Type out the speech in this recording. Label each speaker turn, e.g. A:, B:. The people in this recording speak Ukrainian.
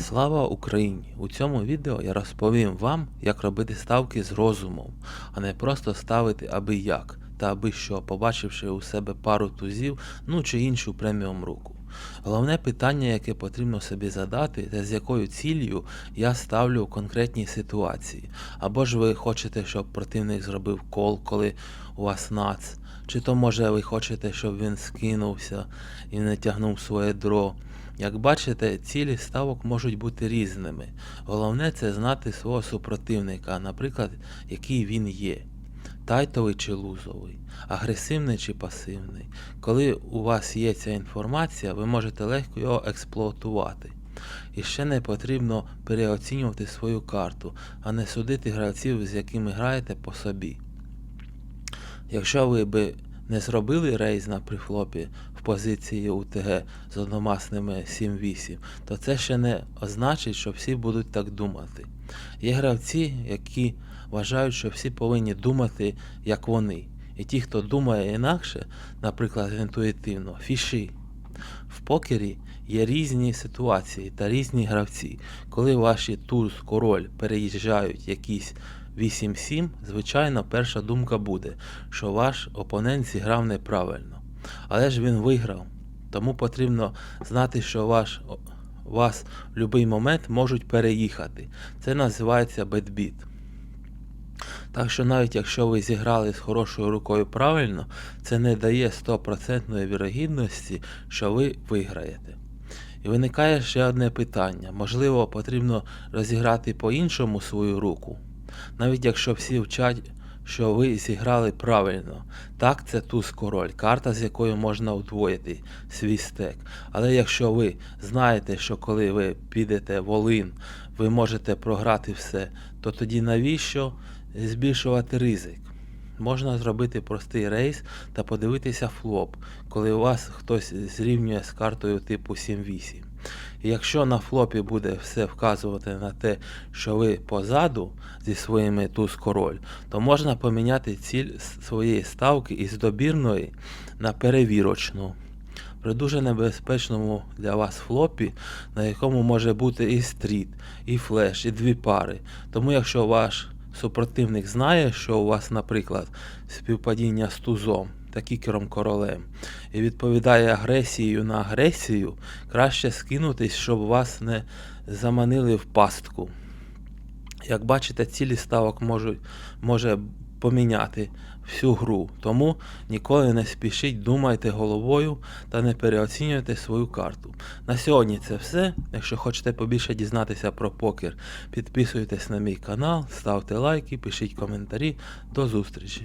A: Слава Україні! У цьому відео я розповім вам, як робити ставки з розумом, а не просто ставити аби як, та аби що, побачивши у себе пару тузів, ну чи іншу преміум руку. Головне питання, яке потрібно собі задати, це з якою ціллю я ставлю в конкретній ситуації. Або ж ви хочете, щоб противник зробив кол, коли у вас нац, чи то може ви хочете, щоб він скинувся і не тягнув своє дро. Як бачите, цілі ставок можуть бути різними. Головне це знати свого супротивника, наприклад, який він є. Тайтовий чи лузовий, агресивний чи пасивний. Коли у вас є ця інформація, ви можете легко його експлуатувати. І ще не потрібно переоцінювати свою карту, а не судити гравців, з якими граєте по собі. Якщо ви би не зробили рейз на прифлопі в позиції УТГ з одномасними 7-8, то це ще не означить, що всі будуть так думати. Є гравці, які вважають, що всі повинні думати, як вони. І ті, хто думає інакше, наприклад, інтуїтивно, фіші. В покері є різні ситуації та різні гравці. Коли ваші туз, король переїжджають якісь 8-7, звичайно, перша думка буде, що ваш опонент зіграв неправильно. Але ж він виграв. Тому потрібно знати, що ваш, вас в будь-який момент можуть переїхати. Це називається бетбіт. Так що навіть якщо ви зіграли з хорошою рукою правильно, це не дає 100% вірогідності, що ви виграєте. І виникає ще одне питання. Можливо, потрібно розіграти по-іншому свою руку. Навіть якщо всі вчать, що ви зіграли правильно. Так, це туз король, карта, з якою можна удвоїти свій стек. Але якщо ви знаєте, що коли ви підете волин, ви можете програти все, то тоді навіщо збільшувати ризик? Можна зробити простий рейс та подивитися флоп, коли у вас хтось зрівнює з картою типу 7-8. І якщо на флопі буде все вказувати на те, що ви позаду зі своїми туз король, то можна поміняти ціль своєї ставки із добірної на перевірочну. При дуже небезпечному для вас флопі, на якому може бути і стріт, і флеш, і дві пари. Тому якщо ваш супротивник знає, що у вас, наприклад, співпадіння з тузом та кікером королем, і відповідає агресією на агресію, краще скинутись, щоб вас не заманили в пастку. Як бачите, цілі ставок можуть, може поміняти всю гру. Тому ніколи не спішіть, думайте головою та не переоцінюйте свою карту. На сьогодні це все. Якщо хочете побільше дізнатися про покер, підписуйтесь на мій канал, ставте лайки, пишіть коментарі. До зустрічі!